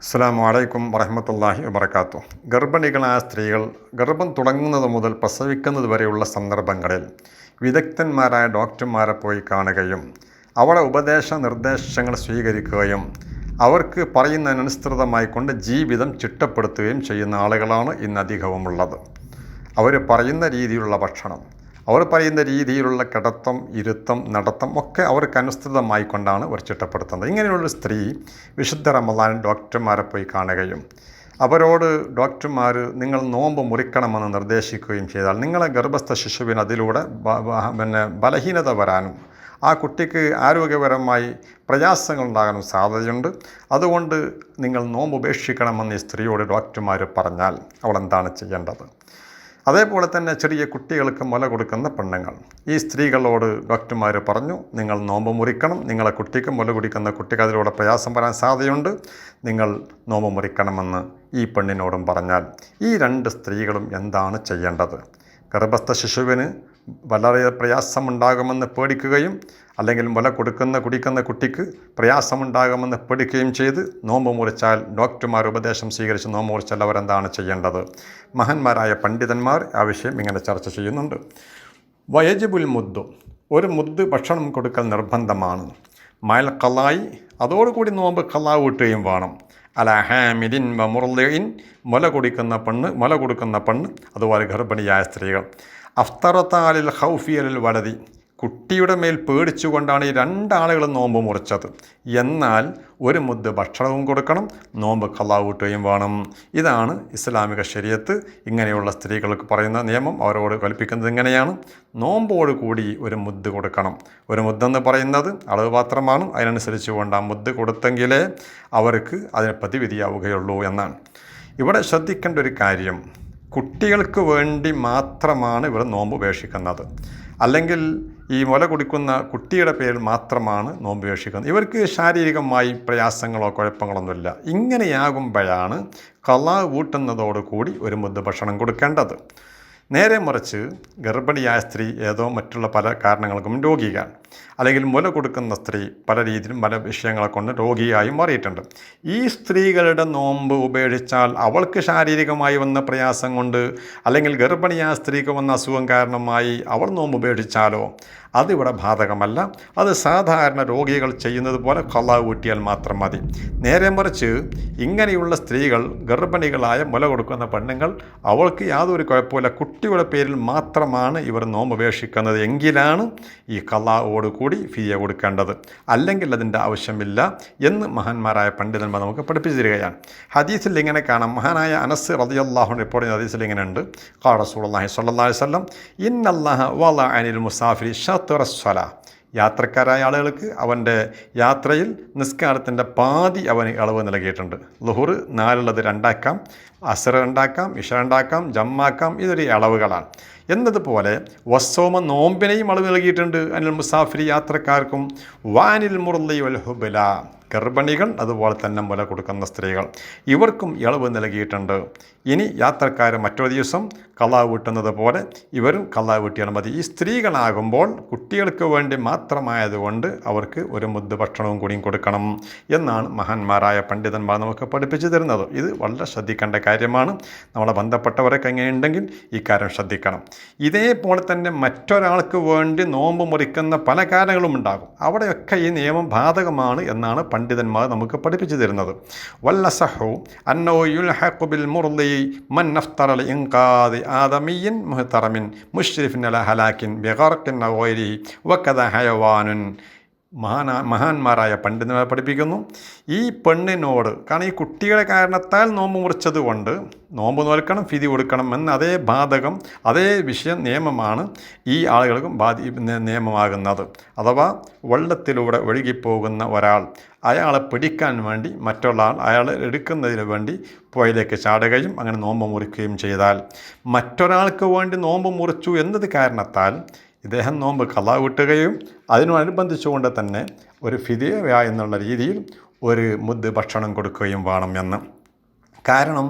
അസ്സാം വലൈക്കും വറഹമത്തല്ലാഹി വബർക്കാത്തു ഗർഭിണികളായ സ്ത്രീകൾ ഗർഭം തുടങ്ങുന്നത് മുതൽ പ്രസവിക്കുന്നത് വരെയുള്ള സന്ദർഭങ്ങളിൽ വിദഗ്ധന്മാരായ ഡോക്ടർമാരെ പോയി കാണുകയും അവരുടെ ഉപദേശ നിർദ്ദേശങ്ങൾ സ്വീകരിക്കുകയും അവർക്ക് പറയുന്നതിനനുസൃതമായി കൊണ്ട് ജീവിതം ചിട്ടപ്പെടുത്തുകയും ചെയ്യുന്ന ആളുകളാണ് ഇന്ന് അധികവുമുള്ളത്. അവർ പറയുന്ന രീതിയിലുള്ള ഭക്ഷണം അവർ പറയുന്ന രീതിയിലുള്ള കിടത്തം ഇരുത്തം നടത്തം ഒക്കെ അവർക്ക് അനുസൃതമായി കൊണ്ടാണ് അവർ ചിട്ടപ്പെടുത്തുന്നത് ഇങ്ങനെയുള്ളൊരു സ്ത്രീ വിശുദ്ധ റമദാൻ ഡോക്ടർമാരെ പോയി കാണുകയും അവരോട് ഡോക്ടർമാർ നിങ്ങൾ നോമ്പ് മുറിക്കണമെന്ന് നിർദ്ദേശിക്കുകയും ചെയ്താൽ നിങ്ങളെ ഗർഭസ്ഥ ശിശുവിന് അതിലൂടെ പിന്നെ ബലഹീനത വരാനും ആ കുട്ടിക്ക് ആരോഗ്യപരമായി പ്രയാസങ്ങൾ ഉണ്ടാകാനും സാധ്യതയുണ്ട്. അതുകൊണ്ട് നിങ്ങൾ നോമ്പ് ഉപേക്ഷിക്കണമെന്ന് ഈ സ്ത്രീയോട് ഡോക്ടർമാർ പറഞ്ഞാൽ അവൾ എന്താണ് ചെയ്യേണ്ടത്? അതേപോലെ തന്നെ ചെറിയ കുട്ടികൾക്ക് മുല കൊടുക്കുന്ന പെണ്ണുങ്ങൾ. ഈ സ്ത്രീകളോട് ഡോക്ടർമാർ പറഞ്ഞു നിങ്ങൾ നോമ്പ് മുറിക്കണം. നിങ്ങളെ കുട്ടിക്ക് മുല കുടിക്കുന്ന കുട്ടിക്ക് അതിലൂടെ പ്രയാസം വരാൻ സാധ്യതയുണ്ട്. നിങ്ങൾ നോമ്പ് മുറിക്കണമെന്ന് ഈ പെണ്ണിനോടും പറഞ്ഞാൽ ഈ രണ്ട് സ്ത്രീകളും എന്താണ് ചെയ്യേണ്ടത്? ഗർഭസ്ഥ ശിശുവിന് വളരെ പ്രയാസമുണ്ടാകുമെന്ന് പേടിക്കുകയും അല്ലെങ്കിൽ മുല കൊടുക്കുന്ന കുടിക്കുന്ന കുട്ടിക്ക് പ്രയാസമുണ്ടാകുമെന്ന് പേടിക്കുകയും ചെയ്ത് നോമ്പ് മുറിച്ചാൽ ഡോക്ടർമാർ ഉപദേശം സ്വീകരിച്ച് നോമ്പ് മുറിച്ചാൽ അവരെന്താണ് ചെയ്യേണ്ടത്? മഹന്മാരായ പണ്ഡിതന്മാർ ആ വിഷയം ഇങ്ങനെ ചർച്ച ചെയ്യുന്നുണ്ട്. വയജിബുൽ മുദ്ദു ഒരു മുദ്ദ് ഭക്ഷണം കൊടുക്കൽ നിർബന്ധമാണ്. മയൽ കലായി അതോടുകൂടി നോമ്പ് കലാ വീട്ടുകയും വേണം. അല ഹാമിദിൻ വ മുർലിൻ മുല കുടിക്കുന്ന പെണ്ണ് മുല കൊടുക്കുന്ന പെണ്ണ് അതുപോലെ ഗർഭിണിയായ സ്ത്രീകൾ. അഫ്തറത്താലിൽ ഹൗഫിയലിൽ വലതി. കുട്ടിയുടെ മേൽ പേടിച്ചുകൊണ്ടാണ് ഈ രണ്ടാളുകളും നോമ്പ് മുറിച്ചത്. എന്നാൽ ഒരു മുദ്ദ ഭക്ഷണവും കൊടുക്കണം നോമ്പ് കള്ളാവൂട്ടുകയും വേണം. ഇതാണ് ഇസ്ലാമിക ശരീരത്ത് ഇങ്ങനെയുള്ള സ്ത്രീകൾക്ക് പറയുന്ന നിയമം അവരോട് കൽപ്പിക്കുന്നത് ഇങ്ങനെയാണ്. നോമ്പോട് കൂടി ഒരു മുദ്ദ് കൊടുക്കണം. ഒരു മുദ്ദെന്ന് പറയുന്നത് അളവ് പാത്രമാണ്. അതിനനുസരിച്ച് കൊണ്ട് ആ മുദ്ദ് കൊടുത്തെങ്കിലേ അവർക്ക് അതിന് പ്രതിവിധിയാവുകയുള്ളൂ എന്നാണ്. ഇവിടെ ശ്രദ്ധിക്കേണ്ട ഒരു കാര്യം. കുട്ടികൾക്ക് വേണ്ടി മാത്രമാണ് ഇവർ നോമ്പ് ഉപേക്ഷിക്കുന്നത്. അല്ലെങ്കിൽ ഈ മുല കുടിക്കുന്ന കുട്ടിയുടെ പേരിൽ മാത്രമാണ് നോമ്പ് ഉപേക്ഷിക്കുന്നത്. ഇവർക്ക് ശാരീരികമായി പ്രയാസങ്ങളോ കുഴപ്പങ്ങളൊന്നുമില്ല. ഇങ്ങനെയാകുമ്പോഴാണ് കലാവ് കൂട്ടുന്നതോടുകൂടി ഒരു മുദ്ദ ഭക്ഷണം കൊടുക്കേണ്ടത്. നേരെ മറിച്ച് ഗർഭിണിയായ സ്ത്രീ ഏതോ മറ്റുള്ള പല കാരണങ്ങൾക്കും രോഗിയാണ്. അല്ലെങ്കിൽ മുല കൊടുക്കുന്ന സ്ത്രീ പല രീതിയിലും പല വിഷയങ്ങളെ കൊണ്ട് രോഗിയായി മാറിയിട്ടുണ്ട്. ഈ സ്ത്രീകളുടെ നോമ്പ് ഉപേക്ഷിച്ചാൽ അവൾക്ക് ശാരീരികമായി വന്ന പ്രയാസം കൊണ്ട് അല്ലെങ്കിൽ ഗർഭിണിയായ സ്ത്രീക്ക് വന്ന അസുഖം കാരണമായി അവൾ നോമ്പ് ഉപേക്ഷിച്ചാലോ? അതിവിടെ ബാധകമല്ല. അത് സാധാരണ രോഗികൾ ചെയ്യുന്നത് പോലെ കള്ളാ കൂട്ടിയാൽ മാത്രം മതി. നേരെ മറിച്ച് ഇങ്ങനെയുള്ള സ്ത്രീകൾ ഗർഭിണികളായ മുല കൊടുക്കുന്ന പെണ്ണുങ്ങൾ അവൾക്ക് യാതൊരു കുഴപ്പമില്ല കുട്ടിയുടെ പേരിൽ മാത്രമാണ് ഇവർ നോമ്പ് ഉപേക്ഷിക്കുന്നത്. എങ്കിലാണ് ഈ കള്ളാവോട് കൂടി ഫിയ കൊടുക്കേണ്ടത്. അല്ലെങ്കിൽ അതിന്റെ ആവശ്യമില്ല എന്ന് മഹാന്മാരായ പണ്ഡിതന്മാർ നമുക്ക് പഠിപ്പിച്ചു തരികയാണ് ഹദീസിൽ ഇങ്ങനെ കാണാം. മഹാനായ അനസ് റതിയല്ലാഹു റിപ്പോർട്ട് ചെയ്യുന്ന ഹദീസിൽ ഇങ്ങനെ ഉണ്ട് കാ റസൂലുള്ളാഹി സ്വല്ലല്ലാഹി അലൈഹി വസല്ലം ഇന്നല്ലാഹ വല അനിൽ മുസാഫിരി ഷത്തുറസ്വല സ്വല. യാത്രക്കാരായ ആളുകൾക്ക് അവന്റെ യാത്രയിൽ നിസ്കാരത്തിന്റെ പാതി അവന് ഇളവ് നൽകിയിട്ടുണ്ട്. ലുഹുർ നാലുള്ളത് രണ്ടാക്കാം അസർ രണ്ടാക്കാം ഇഷ ഉണ്ടാക്കാം ജമ്മാക്കാം ഇതൊരു അളവുകളാണ്. എന്നതുപോലെ വസ്സോമ നോമ്പിനെയും അളവ് നൽകിയിട്ടുണ്ട്. അനിൽ മുസാഫിരി യാത്രക്കാർക്കും വാനിൽ മുറുള്ളി വൽ ഹുബല. ഗർഭിണികൾ അതുപോലെ തന്നെ മുല കൊടുക്കുന്ന സ്ത്രീകൾ ഇവർക്കും ഇളവ് നൽകിയിട്ടുണ്ട്. ഇനി യാത്രക്കാർ മറ്റൊരു ദിവസം കള്ളാവ് വീട്ടുന്നത് പോലെ ഇവരും കള്ളാവ് വീട്ടിയാൽ മതി. ഈ സ്ത്രീകളാകുമ്പോൾ കുട്ടികൾക്ക് വേണ്ടി മാത്രമായതുകൊണ്ട് അവർക്ക് ഒരു മുദ്ദ് ഭക്ഷണവും കൂടിയും കൊടുക്കണം എന്നാണ് മഹാന്മാരായ പണ്ഡിതന്മാർ നമുക്ക് പഠിപ്പിച്ചു തരുന്നത്. ഇത് വളരെ ശ്രദ്ധിക്കേണ്ട കാര്യമാണ്. നമ്മളെ ബന്ധപ്പെട്ടവരൊക്കെ എങ്ങനെയുണ്ടെങ്കിൽ ഈ കാര്യം ശ്രദ്ധിക്കണം. ഇതേപോലെ തന്നെ മറ്റൊരാൾക്ക് വേണ്ടി നോമ്പ് മുറിക്കുന്ന പല കാര്യങ്ങളും ഉണ്ടാകും. അവിടെയൊക്കെ ഈ നിയമം ബാധകമാണ് എന്നാണ് പണ്ഡിതന്മാർ നമുക്ക് പഠിപ്പിച്ചു തരുന്നത്. വല്ലസഹു മൻ അല ഹലാക്കിൻ ഹയവാനുൻ മഹാനാ മഹാന്മാരായ പണ്ഡിതന്മാരെ പഠിപ്പിക്കുന്നു. ഈ പെണ്ണിനോട് കാരണം ഈ കുട്ടികളെ കാരണത്താൽ നോമ്പ് മുറിച്ചത് കൊണ്ട് നോമ്പ് നോൽക്കണം ഫിതി കൊടുക്കണം എന്ന അതേ ബാധകം അതേ വിഷയം നിയമമാണ് ഈ ആളുകൾക്കും ബാധി നിയമമാകുന്നത്. അഥവാ വെള്ളത്തിലൂടെ ഒഴുകിപ്പോകുന്ന ഒരാൾ അയാളെ പിടിക്കാൻ വേണ്ടി മറ്റുള്ള ആൾ അയാളെ എടുക്കുന്നതിന് വേണ്ടി പുഴയിലേക്ക് ചാടുകയും അങ്ങനെ നോമ്പ് മുറിക്കുകയും ചെയ്താൽ മറ്റൊരാൾക്ക് വേണ്ടി നോമ്പ് മുറിച്ചു എന്നത് കാരണത്താൽ ഇദ്ദേഹം നോമ്പ് കലാ വിട്ടുകയും അതിനോടനുബന്ധിച്ചുകൊണ്ട് തന്നെ ഒരു ഫിദിയ എന്നുള്ള രീതിയിൽ ഒരു മുദ്ദ് ഭക്ഷണം കൊടുക്കുകയും വേണം എന്ന്. കാരണം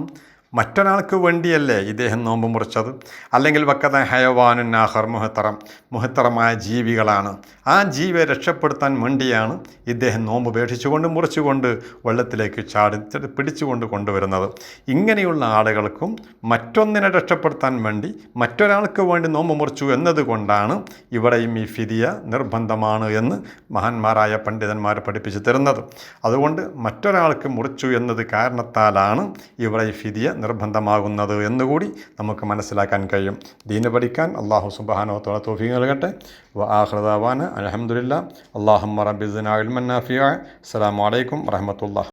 മറ്റൊരാൾക്ക് വേണ്ടിയല്ലേ ഇദ്ദേഹം നോമ്പ് മുറിച്ചത്? അല്ലെങ്കിൽ വക്കത ഹയവാനുൻ നാഹർ മുഹത്തറം മുഹത്തറമായ ജീവികളാണ്. ആ ജീവിയെ രക്ഷപ്പെടുത്താൻ വേണ്ടിയാണ് ഇദ്ദേഹം നോമ്പ് ഉപേക്ഷിച്ചുകൊണ്ട് മുറിച്ചുകൊണ്ട് വെള്ളത്തിലേക്ക് ചാടി പിടിച്ചുകൊണ്ട് കൊണ്ടുവരുന്നത്. ഇങ്ങനെയുള്ള ആളുകൾക്കും മറ്റൊന്നിനെ രക്ഷപ്പെടുത്താൻ വേണ്ടി മറ്റൊരാൾക്ക് വേണ്ടി നോമ്പ് മുറിച്ചു എന്നതുകൊണ്ടാണ് ഇവിടെയും ഈ ഫിദിയ നിർബന്ധമാണ് എന്ന് മഹാന്മാരായ പണ്ഡിതന്മാർ പഠിപ്പിച്ചു തരുന്നത്. അതുകൊണ്ട് മറ്റൊരാൾക്ക് മുറിച്ചു എന്നത് കാരണത്താലാണ് ഇവിടെ ഈ ഫിദിയ നിർബന്ധമാകുന്നത് എന്നുകൂടി നമുക്ക് മനസ്സിലാക്കാൻ കഴിയും. ദീന് പഠിക്കാൻ അള്ളാഹു സുബാനോത്തോളം തോഫീ നൽകട്ടെ. വ ആഹ്റദാവാന് അലഹമുല്ല അള്ളാഹു റബിസ് നാഫിയ അസ്സാം അലൈക്കും വറഹമത്തുള്ള